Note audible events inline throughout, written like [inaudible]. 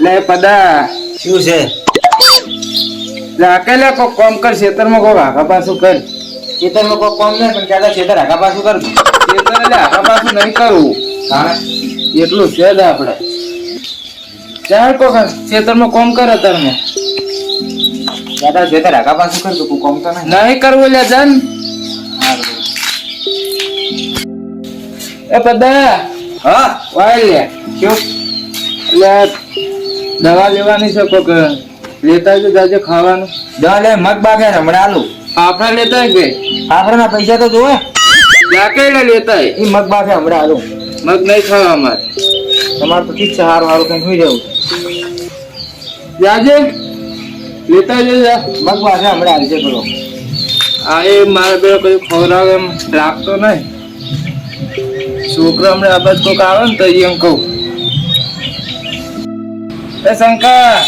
લે પદા. શું છે? લાકે લે કોક કોમ કર ખેતરમાં કોક આખા પાછું કર. ખેતરમાં કોઈ કોમ નહીં પણ ક્યાં ખેતર આગા પાછું કર. ખેતર એટલે આગા પાછું નહીં કરવું હા. એટલું છે જ આપણે ચાલ કોક ખેતરમાં કોમ કરે તમે ક્યાં ખેતર આગા પાછું કરું કોઈ કોમ તો નહીં. નહીં કરવું લે જન. એ પદા. હા. વાય લે શું લે દવા લેવાની છે કોક લેતા જ જાજે ખાવાનું. દવા લે મગ બાગે હમણાં આલુ. ફાફડા લેતા કે? આફરાના પૈસા તો જોવે. લાકે લેતા એ મગ બાગે હમણાં આલુ. મગ નહીં ખાવા અમારે. તમારે તો ઠીક છે વાળું સારું કઈ સુઈ જવું. જાજે? લેતા જજે મગ બાગે હમણાં આવશે પેલો. આ એ મારે બે કોઈ ખવડાવે એમ રાખતો નહીં. છોકરો હમણાં આ બાજુ કોક આવે ને તો એમ કહું. એ શંકર!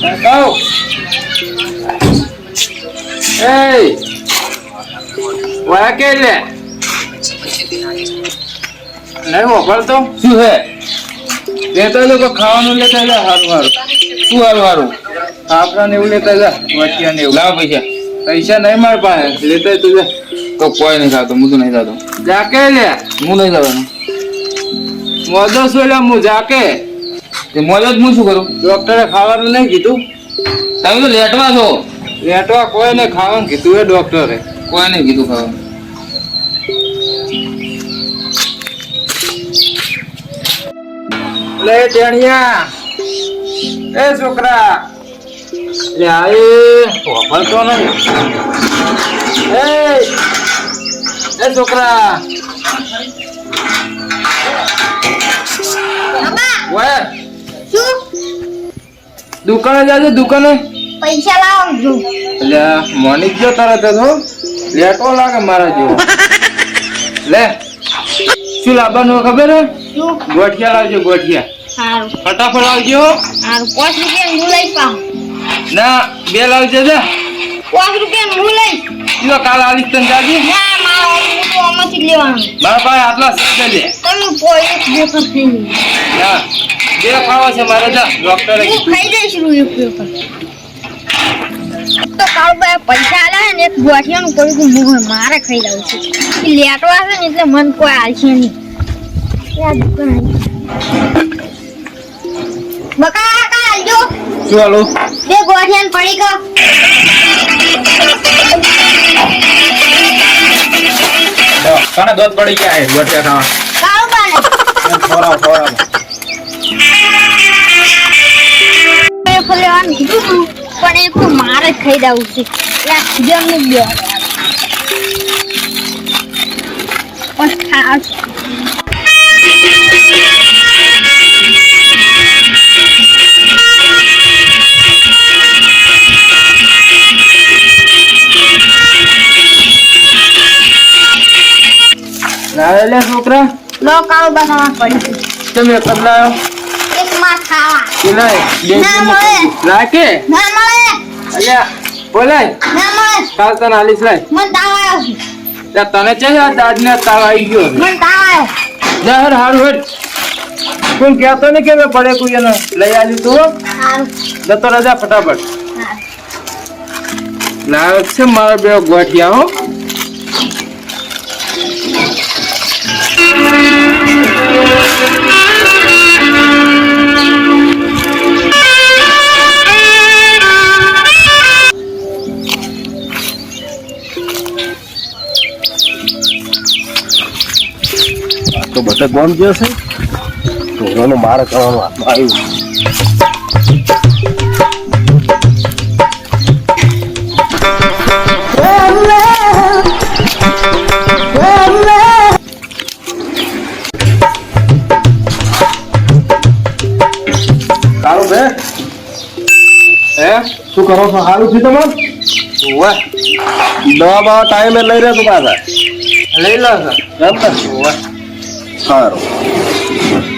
શંકર! એ વાયા કે લે? નહીં મોકલતો શું છે લેતો લોકો ખાવાનું લેતા જા હારું હારું. શું હારું હારું? આપણા ને એવું લેતા જા વટિયા ને એવું. લાવો પૈસા. પૈસા નહીં માર પાસે લેતા તું જા. તો કોઈ નહીં ખાતો હું તો નહીં ખાતો જાકે લે? હું નહીં ખાવાનું મોદો શું લે હું જાકે. તે મોજો જ હું શું કરું? ડોક્ટરે ખાવાનું નહીં કીધું? તમે તો લેટવા છો. લેટવા કોઈ ને ખાવાનું કીધું એ ડોક્ટરે. કોઈ નહીં કીધું ખાવાનું? લે દેણિયા એ છોકરા. લે આ એ વાપરતો નહીં. એ એ છોકરા. શું દુકાને જાજે દુકાને? પૈસા લાવજો લે એટલે મોનિક જો તરત જ હો. લેટો લાગે મારા જેવો લે શું લાવવાનું ખબર હે? ગોઠિયા લાવજો ગોઠિયા. સારું ફટાફટ આવજો સારું પાંચ રૂપિયા હું લઈ પાઉં ના બે લાવજો જા પાંચ રૂપિયા હું લઈ જો કાલ આવીશ તને જાજી. ના મારો હું તો આમાંથી લેવાનું. મારા પાસે આટલા છે લે. તમે કોઈ એક બે પર ખાઈ ના. બે ખાવા છે મારે જા ડોક્ટરે હું ખાઈ જઈશ રૂઈ ઉપર. તો પર બે પૈસા આલે ને એક ગોઠિયાનું કર્યું હતું મોહન મારે ખાઈ લાવું છું. લેટો આવે ને એટલે મન કોઈ આલશે નહીં. આ દુકાન. બકા કાકા આલજો શું હાલો બે ગોઠિયાને પડી ગયો. તને દોત પડી ગયા છે ગોઠિયા ખાવા? કાળુભાઈ ખોરાવ ખોરાવ મેં ફલેવાનું કીધું હતું, પણ એ તો મારે જ ખાઈ જવું છે. પણ ખાસ છોકરા. લો કાળું બનાવવા પડી તમે જ લાવ્યો ખાવા. ના મળે. ના મળે. અલ્યા બોલાય ના મળે. કાલ તને આલીશ લાય. મને તાવ આવ્યો તને છે આ દાદને તાવ આવી ગયો. મને તાવ આવ્યો. જા હેડ હારું હેડ કોઈ કહેતો નહીં કે મેં પડે કોઈ એને લઈ આલી તું જતો રજા ફટાફટ. લાવે છે મારા બે ગોઠિયા હો. તો બધા કોણ ગયો છે. ઢોરોનો માર કરવાનો હાથમાં આવ્યું. સારું બે? હે? શું કરો છો? સારું છે તમારે દવા બવા ટાઈમે લઈ રહ્યા તું પાછા? લઈ લો સર ને? ઓવે સારું.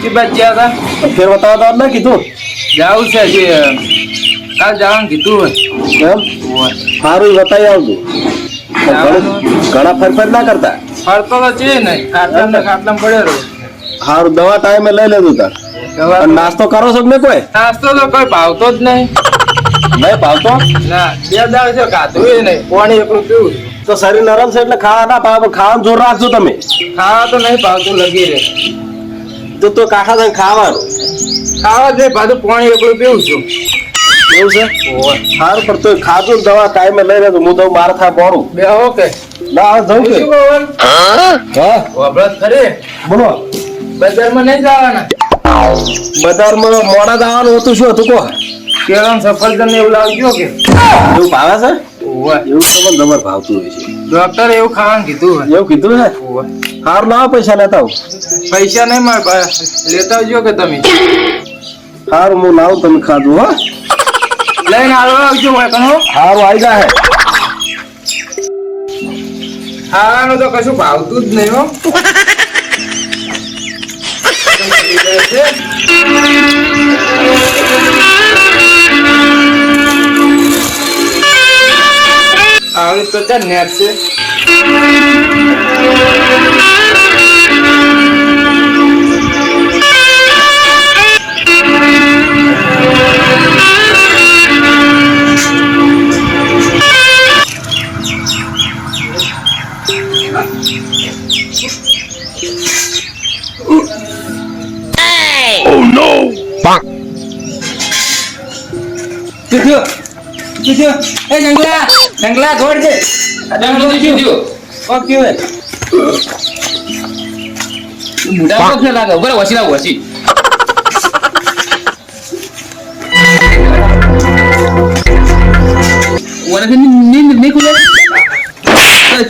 કે બચ્યા હતા ફેર બતાવવા તો ના કીધું જાવું છે જે કાલ જવાનું કીધું હોય. એમ? સારું એ બતાવી આવજો. ઘણા ફરફર ના કરતા. ફરતો તો છે નહીં ખાટલા ને? ખાટલા પડ્યો રહ્યો સારું દવા ટાઈમે લઈ લેતું તાર નાસ્તો કરો છો ને કોઈ? નાસ્તો તો કોઈ ભાવતો જ નહીં. નહીં ભાવતો? ના બે દાળ છે ખાધું નહીં. પાણી એકલું પીવું તો શરીર નરમ છે એટલે ખાવા ના પાવે ખાવાનું જોર રાખજો તમે. ખાવા તો નહીં ભાવતું લગી રહે. તો તો કાકા થઈને ખાવાનું? ખાવા દે પાછું પાણી એકલું પીવું છું. એવું છે? સારું પણ ખાજો દવા ટાઈમે લઈ લેજો હું તો મારે થા બે હો કે. ના હવે કે. હા? વપરાશ ખરી? બોલો. બજારમાં નહીં જવાના? બજારમાં મોડા દાવાનું હતું શું હતું કો કેળાનું સફરજન એવું લાવજો કે. એવું ભાવે છે? ઓવે. એવું તો મને ભાવતું હોય છે. ડોક્ટરે એવું ખાવાનું કીધું એવું કીધું છે? ઓવે. લાવો પૈસા લેતા પૈસા નહીં મારે લેતા આવજો કે તમે? હાર હું લાવું તમે ખાધું હો. લઈને હારો આવજો હોય કણો સારું આવી જાય ખાવાનું તો કશું ભાવતું જ નહીં હો. [laughs] આવી તો ત્યાં નેટ છે એ જંગલા જંગલા છોડ દે. ઓકે હોય મોટા પગ છે લાગે. રહો, વસી લાવ વસી. ઓનાથી ની- ની- ની ખુલે?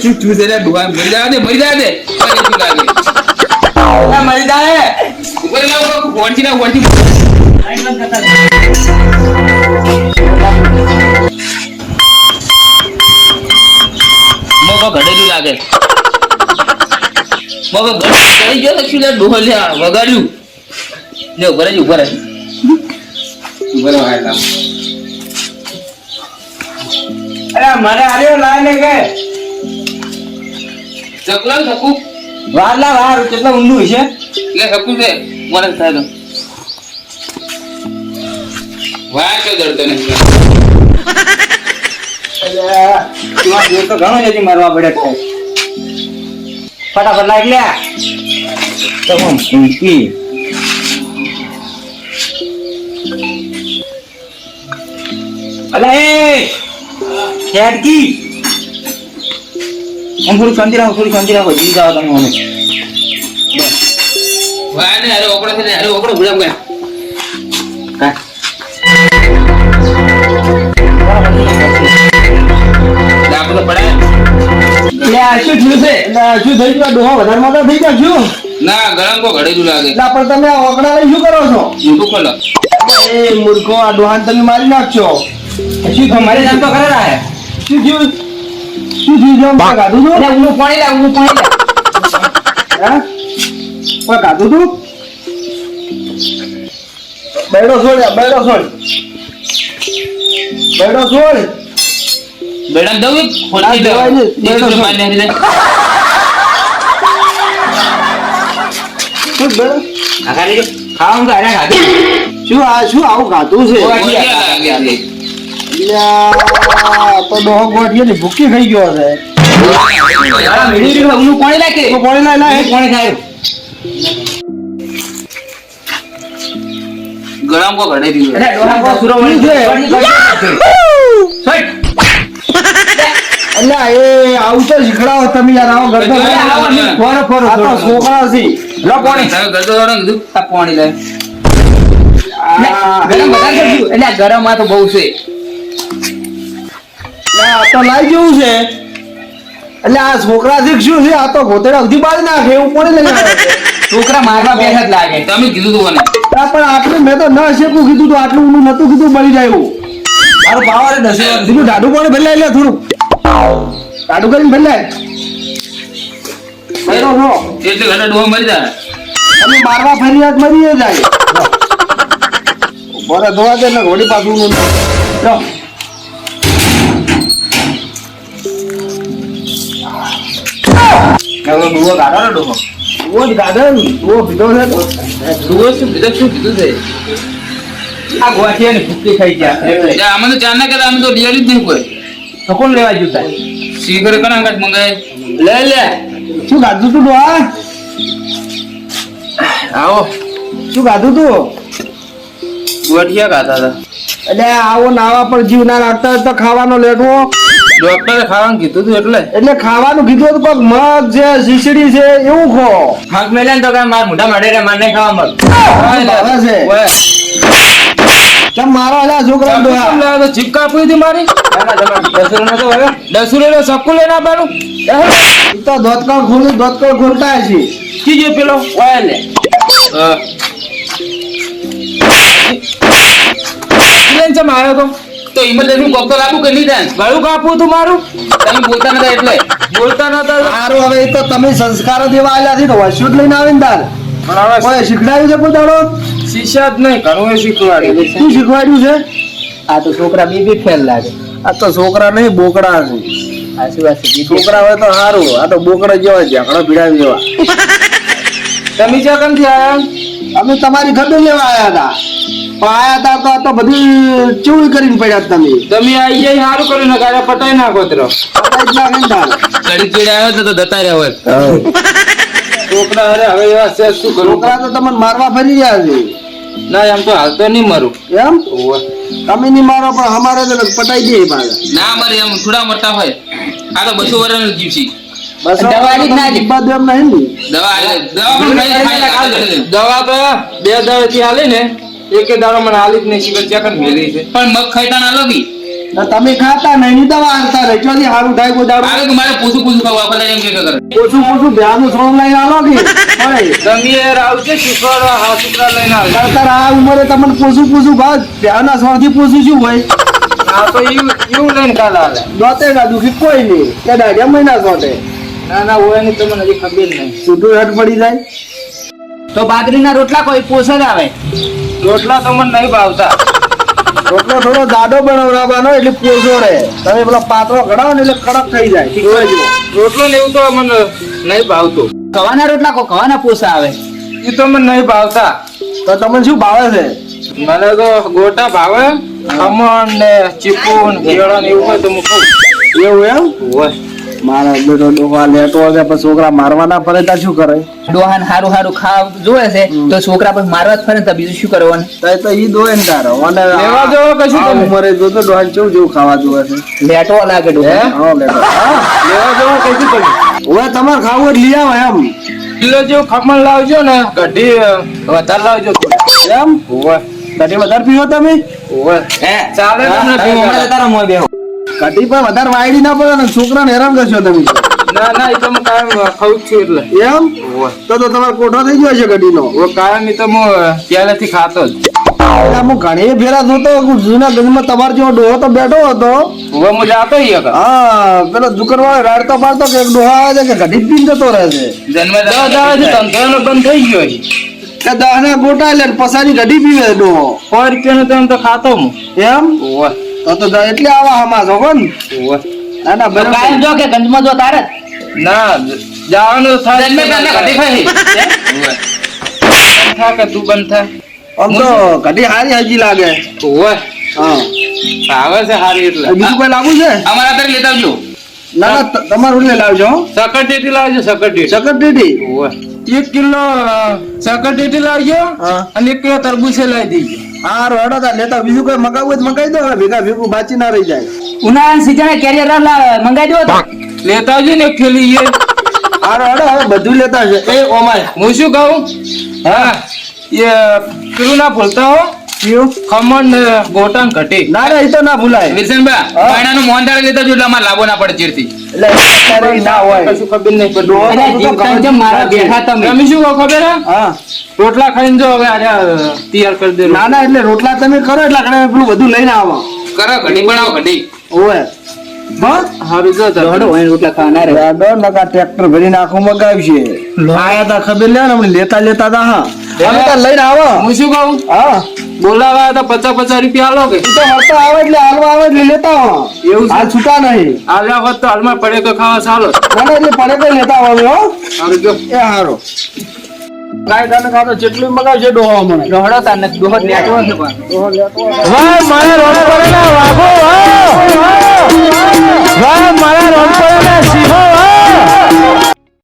ચૂપ ચૂપ રે, ડોહા. મરી જાય દે મરી જાય દે મરી જાય ઊભા રહો, ઊભા રહો, વળતી લાવો, ઘડેલું લાગે. મોકો ચડી ગયો શું લે વગાડ્યું. લે ઊભા રહેજો ઊભા રહેજો. ઊભા રહો આયલા અરે મારે આર્યો લાય ને કે. ચકલા સકુ વાર લા વાર કેટલા ઊંડું છે? લે સકુ છે. મને થાય તો. કે દર્દ ને. જોર તો ઘણો જતી મારવા પડે તો ફટાફટ લાગ લે. તમામ ઊંચી અલા એ હેડકી હું થોડી શાંતિ રાખો થોડી શાંતિ રાખો જીવી જાવ તમે મને. વાહ ને અરે ઓકડો છે ને અરે ઓકડો ગુલામ ગયા. ડાકો શું થયું છે? શું થઈ ગયું આ વધારે મોટા થઈ ગયા શું? ના ગરમ કો ઘડેલું લાગે. એટલે પણ તમે ઓકડા લઈ શું કરો છો? મોટું ખોલો. એ મૂર્ખો આ ડોહાને તમે મારી નાખશો. શું થયું? મારી નાખતો ખરા શું થયું? શું થયું છે આમ? કોઈ ગાધું પાણી લે ઊનું પાણી લે. હા? કોઈ ગાધું તું? બેડો છોડ બેડો છોડ બેડો છોડ બેડા દઉં એક ખોલી ના, દે. શું. તો આ આવું ગાધું છે તો ગોઠીએ ને ભૂકી થઈ ગયો છે નાખે. લાય લાય પાણી થાય. ગરમ કો ઘડે દીધું. અરે ડોહા કો સુરો છે અલ્યા એ આવું તો શીખડાવો તમે યાર આવો ગરબા ફરો. ફોરો આ તો છોકરા છે. લો પાણી. ગરદો દોડો કીધું, આ પાણી લે. ગરમ વધારે કરજો. એટલે ગરમ આ તો બહુ છે. આ તો લાઈ જેવું છે. એટલે આ છોકરા શું છે? આ તો ગોતડા સુધી બાળી નાખે એવું પાણી લઈ છોકરા મારવા બેઠા જ લાગે. તમે કીધું તું મને. પણ આટલું મેં તો ન શેકું કીધું તો આટલું ઊંડું નતું કીધું બળી જાય એવું. મારો પાવર દસે દીધું દાડું પણ ભલે લે થોડું ડાડું કરીને છો. એટલે ઘણા ડોહો મરી જાય. અમે મારવા ફરિયાદ મરી જાય. બોલે ધોવા દે ને ઘોડી પાછું. લો હવે ડોહો કાઢો ને ડોહો. ઓ જ ગાધન ઓ પીધો છે. ડોહો શું કીધું શું કીધું છે? આ ગોઠિયા ને ભૂકી ખાઈ ગયા અમે તો ચાર ના અમે તો લિયાલી જ નહીં કોઈ તો કોણ લેવા જતા સ્વીકર કના અંગત મંગાય. લે લે. શું ગાધું તું ડોહા આવો. શું ગાધું તું? ગોઠિયા ખાતા હતા એટલે આવો નાવા પર જીવ ના રાખતા તો ખાવાનો લેટવો ડોક્ટરે ખાવાનું કીધું હતું એટલે. એટલે ખાવાનું કીધું હતું કોક મગ છે શીશડી છે એવું ખો. મગ મેલે તો કઈ માર મોઢા માડે રે માર નહીં ખાવા મગ છે. ચમ મારો અલા છોકરા ડોહા તો જીપ કાપી હતી મારી? દસરો નતો હવે. દસરો નો સકુ લેના બાનું તો ધોતકળ ખોલી ધોતકળ ખોલતા છે કીજો પેલો? ઓય લે લઈને છે આવ્યો તો? તો ઇમરજન્સી કોક તો લાગુ કરી લીધા ગળું કાપવું તું મારું? તમે બોલતા નતા એટલે. બોલતા નતા. સારું હવે તો તમે સંસ્કારો દેવા આવેલા છે તો વસ્તુ જ લઈને આવે ને તાર. પણ હવે કોઈ શીખડાવ્યું છે કોઈ જ નહીં ઘણું એ શીખવાડ્યું શું શીખવાડ્યું છે? આ તો છોકરા બી બી ફેલ લાગે. આ તો છોકરા નહીં બોકડા છે. છોકરા હોય તો સારું આ તો બોકડા જેવા ઝાકડા ભીડા જેવા. તમે જ્યાં કેમથી આવ્યા અમે તમારી ખબર લેવા આયા હતા. પણ આયા હતા તો આ તો બધી ચૂડી કરીને પડ્યા તમે. તમે આઈ જાય સારું કર્યું ને ગાડા પટાઈ નાખો તરો. ઘડી ચીડ આવ્યો તો જતા રહ્યા હોય. છોકરા અરે હવે એવા શું છોકરા તો તમને મારવા ફરી રહ્યા છે. ના એમ તો હાલ તો નહીં મરું. એમ? તમે નહીં મારો પણ અમારે તો પટાઈ દે પાછા ના મરે એમ થોડા મોટા હોય. આ તો બસો વર્ષ જીવ ને દવા ખાઈ તો બે દવા થી હાલે ને એકે દાડો મને હાલી જ નહીં ચાકર મેલી છે. પણ મગ ખાઈતા ના લોગી તો તમે ખાતા નહીં ની દવા હાલતા રહે ચોથી સારું થાય કોઈ દાડો? આવે કે મારે પૂછું પૂછું ખાવા આપણે એમ કે કરે. પૂછું પૂછું ધ્યાન સોમ લઈને આવો કે. તમે આવશે શીખવાડવા હા છોકરા લઈને આવે નહીંતર આ ઉંમરે તમને પૂછું પૂછું ભાગ ધ્યાનના સ્વાર્થી પૂછું શું હોય? આ તો એવું એવું લઈને કાલ આવે દોતે ના દુખી કોઈ નહીં. કે ડાઢિયા મહિના સોટે. ના ના હોય ને તમને હજી ખબર નહીં. સુધું હેઠ પડી જાય. તો બાજરીના રોટલા કોઈ પોષણ આવે? રોટલા તો મને નહીં ભાવતા. રોટલો થોડો જાડો બનાવવાનો એટલે પોસો રહે તમે પેલો પાતળો ઘડાવો ને એટલે કડક થઈ જાય. રોટલો ને એવું તો મને નહીં ભાવતું. કવાના રોટલા કો કવાના પોસા આવે? એ તો મને નહીં ભાવતા. તો તમને શું ભાવે છે? મને તો ગોટા ભાવે ખમણ ને ચીકુ ને કેળા ને એવું હોય તો હું ખાઉં એવું એમ? હોય. મારા બેટો ડોહા લેટો હશે પછી છોકરા મારવાના ફરે ત્યાં શું કરે? ડોહાન હારું હારું ખાવ જોવે છે તો છોકરા પછી મારવા જ ફરે તો બીજું શું કરવાનું? તો તો ઈ દોય ને તારો. અને લેવા જવો કશું આ જો તો ડોહા કેવું જેવું ખાવા જોવે છે? લેટો લાગે ડોહા. હા? લેટો. લેવા જવો કશું તમે હવે તમારે ખાવું લઈ આવો એમ. કિલો જેવું ખમણ લાવજો ને કઢી વધારે લાવજો. એમ? કઢી વધારે પીવો તમે? હે. ચાલે તમને તમે તારા મોય બેહો. કઢી પણ વધારે વાયડી ના પડે ને છોકરાને હેરાન કરશો તમે. ના ના એ તો હું કાયમ ખાઉં જ છું એટલે. એમ? તો તો તમારો કોઠો થઈ ગયો છે કઢીનો. હવે કાયમ એ તો હું પહેલેથી ખાતો જ. હું ઘણી ફેરા જોતો કે જૂના ગંજમાં તમારો જેવો ડોહો તો બેઠો હતો. હવે હું જાતો. હા પેલો દુકાનવાળો રાડતો પાડતો કે ડોહા આવે છે કે કઢી પીન જતો રહે છે. જન્મ ધંધોનો બંધ થઈ ગયો છે. દહના ગોટા લે પસાની કઢી પીવે ડોહો. સો રૂપિયાનો તો એમ તો ખાતો હું. એમ? તો તો એટલે આવા હમા છો કોણ ના? ના બરાબર. કાયમ જો કે ગંજમાં જો તારે ના જવાનું થાય. જન્મે પહેલા કદી ખાઈ. થા કે તું બંધ થા? આમ તો કઢી હારી હજી લાગે. ઓય હા. આવે છે સારી એટલે. બીજું કોઈ લાગુ છે? અમારા ઘરે લેતા આવજો. ના ના તમારું લે લાવજો સકર સકરટેટી લાવજો સકરટેટી સખત ટીટી હોય એક કિલો સકરટેટી લાવજો અને એક કિલો તરબૂચે લાવી દેજો. હા રોડો તા લેતા બીજું કોઈ મગાવવું હોય તો મગાવી દો હવે ભેગા ભેગું બાચી ના રહી જાય. ઉનાળા સીઝને કેરીયર મંગાવી દો લેતા આવજો ને એક થેલી એ. હા હેડો હવે બધું લેતા છે એ ઓમાય. હું શું કહું? હા એ પેલું ના ભૂલતા હો? ખમણ ને ગોટા ના ના એ તો ના ભૂલાય. વિરસનબા હા. પાણાનું મોહનથાળ લેતા જો એટલે અમારે ના પડે ચીરથી. હે હા. રોટલા ખાઈને જો હવે આ તૈયાર કરી દે ના ના એટલે રોટલા તમે કરો એટલે આપણે પેલું બધું લઈને આવો. કરો ઘડી બનાવો ઘડી. ઓવે. હોય રોટલા ખાવાના રે ટ્રેક્ટર ભરીને આખું મગાવશે. આયા તા ખબર લે ને લેતા લેતા તા હા. અમે તો લઈને આવો. હું શું કહું? હા. બોલાવા હતા પચાસ પચાસ રૂપિયા આલો કે? તો હરતા આવે એટલે હાલમાં આવે એટલે લેતા આવો એવું હાલ છૂટા નહીં. હાલ્યા હોત તો હાલમાં પડે તો ખાવા ચાલો. મને એટલે પડે તો લેતા આવો હો. સારું જો. એ હારો. ખાતો જેટલું મગાવશે ડોહો મને ડોહડો તને વાહ મને વાહ. મારા રોડ પડે